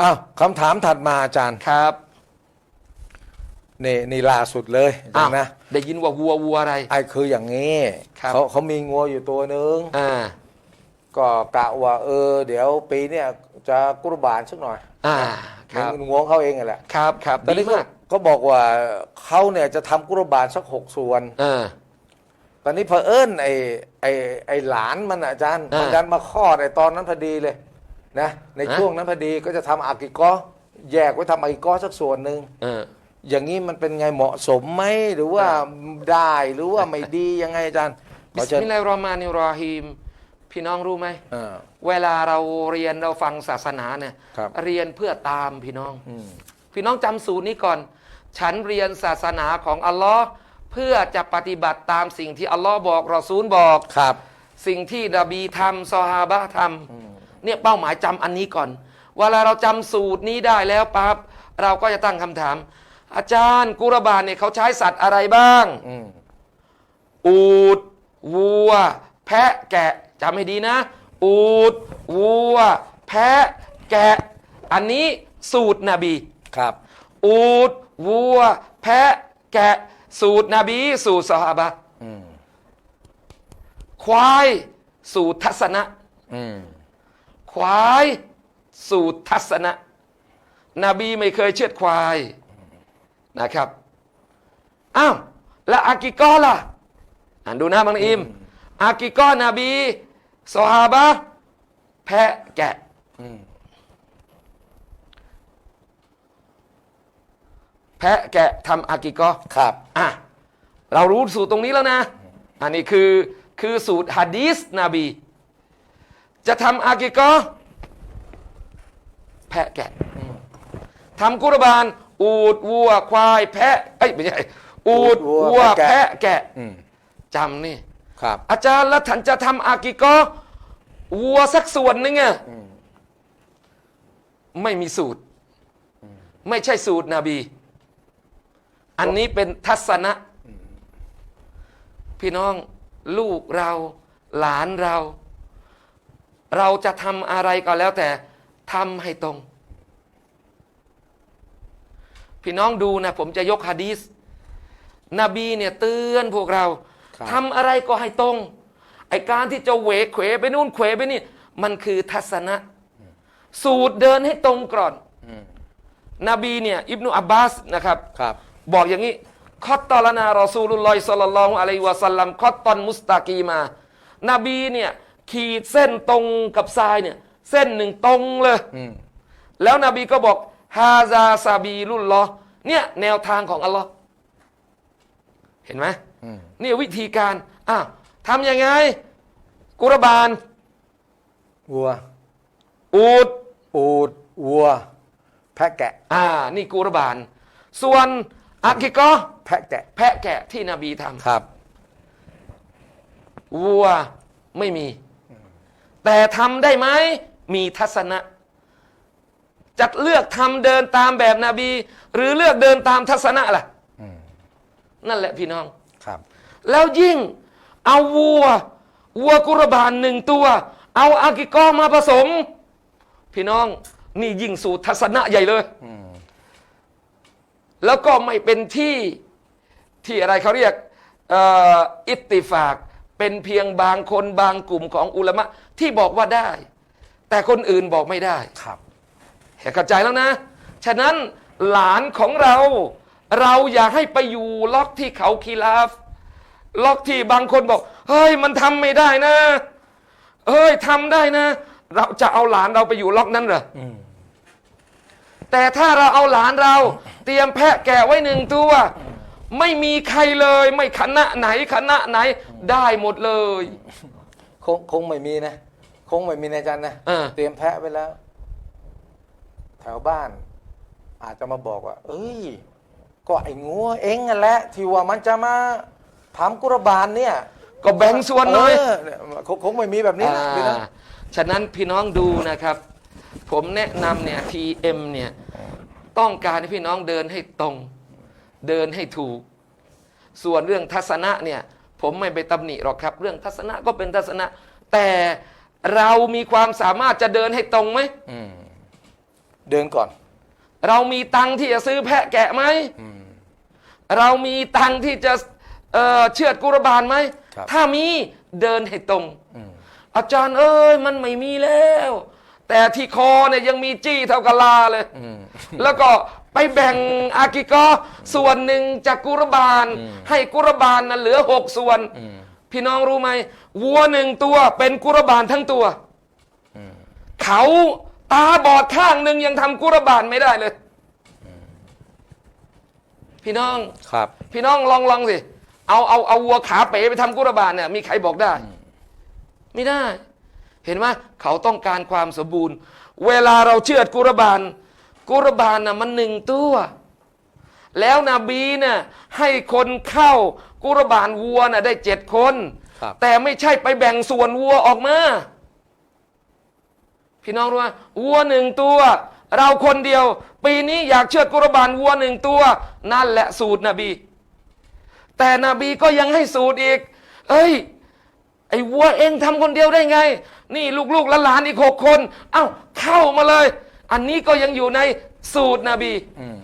อ้าวคำถามถัดมาอาจารย์ครับนี่นี่ล่าสุดเลยอาจาอ้ารวย์นะได้ยินว่าวัววัวอะไร ไอ้คืออย่างนี้ครับ เขาเขามีงัวอยู่ตัวหนึ่งอ่าก็กะว่าเออ เดี๋ยวปีเนี้ยจะกุรบานสักหน่อยอ่าครับเป็นงัวของเขาเองนั่นแหละครับครับตอนดีนี้ก็มากก็บอกว่าเขาเนี่ยจะทำกุรบานสักหกส่วน เออ ตอนนี้เผอิญไอ้ไอ้ไอ้หลานมันอะอาจารย์อ่ามัมันดันมาคลอดไอ้ตอนนั้นพอดีเลย นะในฮะช่วงนั้นพอดีก็จะทำอากิกอแยกไว้ทำอากิกอสักส่วนหนึ่ง เออ อย่างนี้มันเป็นไงเหมาะสมไหมหรือว่าได้หรือว่าไม่ดียังไงอาจารย์ขบิอสเชิญมิลลาฮิรเราะห์มานิรเราะฮีมพี่น้องรู้ไหมอ่าเวลาเราเรียนเราฟังศาสนาเนี่ยครับ เรียนเพื่อตามพี่น้อง อืมพี่น้องจำสูตรนี้ก่อน ฉันเรียนศาสนาของอัลลอฮ์เพื่อจะปฏิบัติตามสิ่งที่อัลลอฮ์บอกรอซูลบอก ครับ สิ่งที่นบีทำซอฮาบะห์ทำ เนี่ยเป้าหมายจำอันนี้ก่อน เวลาเราจำสูตรนี้ได้แล้วปั๊บเราก็จะตั้งคำถาม อาจารย์กุรบานเนี่ยเขาใช้สัตว์อะไรบ้างอืมอูดวัว แพะแกะจำให้ดีนะ อูดวัว แพะแกะ อันนี้สูตรนบีครับ อูดวัว แพะแกะ สูตรนบี สูตรสหบะห์อืมควาย สูตรทัศนะอืม ควายสูตรทัศนะ นบีไม่เคยเชือดควายนะครับอ้าวแล้วอากิกอล่ะอ่านดูนะบางอิมอากิกอนบีซอฮาบะห์แพะแกะอืมแพะแกะทำอากิกอครับอะเรารู้สูตรตรงนี้แล้วนะ อันนี้คือคือสูตรฮะดีสนบี จะทำอากิกอแพะแกะทำกุรบาน อูดวัวควาย แพะเอ้ยไม่ใช่อูดวัวแพะแกะอืมจำนี่ครับ อาจารย์แล้วท่านจะทำอากิกอวัวสักส่วนหนึงอะไม่มีสูตร ไม่ใช่สูตรนบี อันนี้เป็นทัศนะ พี่น้องลูกเรา หลานเรา เราจะทำอะไรก็แล้วแต่ทำให้ตรง พี่น้องดูนะ ผมจะยกฮะดีษนบีเนี่ยเตือนพวกเราครับทำอะไรก็ให้ตรง ไอการที่จะเหวเขวไปนู่นเขวไปนี่ มันคือทัศนะ สูตรเดินให้ตรงก่อนอืมนบีเนี่ย อิบนุอับบาสนะครับครับ บอกอย่างนี้คอตตอลนารอซูลุลลอฮิสัลลัลลอฮุอะลัยฮิวะสัลลัมคอตตอนมุสตากีมา นบีเนี่ย ขีดเส้นตรงกับทรายเนี่ย เส้นหนึ่งตรงเลยอืมแล้วนบีก็บอกฮาซาซาบีลุลลอฮ์เนี่ยแนวทางของอัลลอฮ์เห็นไหมอืมนี่วิธีการอ้าวทำยังไง กุรบานวัว อูด อูดวัว แพะแกะ อ่า นี่กุรบาน ส่วนอากิกอแพะแกะ แพะแกะที่นบีทำครับวัวไม่มี แต่ทำได้ไหมมีทัศนะจะเลือกทำเดินตามแบบนบี หรือเลือกเดินตามทัศนะล่ะอืมนั่นแหละพี่น้องครับ แล้วยิ่งเอาวัว วัวกุรบานหนึ่งตัว เอาอากิกอมาผสม พี่น้อง นี่ยิ่งสูตรทัศนะใหญ่เลยอืมแล้วก็ไม่เป็นที่ที่อะไรเขาเรียกเอ่ออิตติฟาก เป็นเพียงบางคนบางกลุ่มของอุลามะที่บอกว่าได้ แต่คนอื่นบอกไม่ได้ครับเข้าใจแล้วนะ ฉะนั้นหลานของเรา เราอยากให้ไปอยู่ล็อกที่เขาคีลาฟ ล็อกที่บางคนบอก เฮ้ยมันทำไม่ได้นะ เฮ้ยทำได้นะ เราจะเอาหลานเราไปอยู่ล็อกนั้นเหรออืมแต่ถ้าเราเอาหลานเรา เตรียมแพะแกะไว้หนึ่งตัว ไม่มีใครเลย ไม่คณะไหนคณะไหนได้หมดเลย คงคงไม่มีนะคงไม่มีนะอาจารย์นะเออเตรียมแพะไว้แล้ว แถวบ้าน อาจจะมาบอกว่า เอ้ย ก็ไอ้งัวเองนั่นแหละที่ว่ามันจะมาทำกุรบานเนี่ยก็แบ่งส่วนหน่อยเเนี่ยคงคงไม่มีแบบนี้นะพี่นะ อ่าฉะนั้นพี่น้องดูนะครับ ผมแนะนำเนี่ย TM เนี่ย ต้องการให้พี่น้องเดินให้ตรง เดินให้ถูก ส่วนเรื่องทัศนะเนี่ยผมไม่ไปตำหนิหรอกครับ เรื่องทัศนะก็เป็นทัศนะ แต่เรามีความสามารถจะเดินให้ตรงไหมอืมเดินก่อน เรามีตังค์ที่จะซื้อแพะแกะไหมอืมเรามีตังค์ที่จะเอ่อเชือดกุรบานไหมครับถ้ามีเดินให้ตรงอืมอาจารย์เอ้ยมันไม่มีแล้ว แต่ที่คอเนี่ยยังมีจี้เท่ากับลาเลยอืมแล้วก็ ไปแบ่งอากิกอส่วนหนึ่งจากกุรบานอืมให้กุรบานนะเหลือหกส่วนอืมพี่น้องรู้ไหมวัวหนึ่งตัวเป็นกุรบานทั้งตัวอืมเขาตาบอดข้างหนึ่งยังทำกุรบานไม่ได้เลย พี่น้องครับ พี่น้องลองลองสิเอาเอาเอาวัวขาเป๋ไปทำกุรบานเนี่ยมีใครบอกได้ ไม่ได้ เห็นไหมเขาต้องการความสมบูรณ์ เวลาเราเชือดกุรบาน กุรบานน่ะมันหนึ่งตัว แล้วนบีเนี่ยให้คนเข้ากุรบานวัวน่ะได้เจ็ดคนครับแต่ไม่ใช่ไปแบ่งส่วนวัวออกมา พี่น้องรู้ไหมวัวหนึ่งตัว เราคนเดียว ปีนี้อยากเชือดกุรบานวัวหนึ่งตัว นั่นแหละสูตรนบี แต่นบีก็ยังให้สูตรอีก เอ้ยไอ้วัวเองทำคนเดียวได้ไง นี่ลูกๆและหลานอีกหกคน เอ้าเข้ามาเลย อันนี้ก็ยังอยู่ในสูตรนบีอืม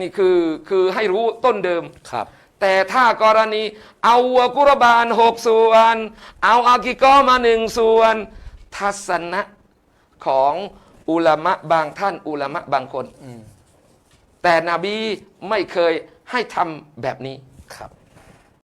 นี่คือคือให้รู้ต้นเดิมครับ แต่ถ้ากรณี เอาวัวกุรบานหกส่วน เอาอากิกอมาหนึ่งส่วน ทัศนะของอุลามะบางท่าน อุลามะบางคนอืมแต่นบีไม่เคยให้ทำแบบนี้ครับ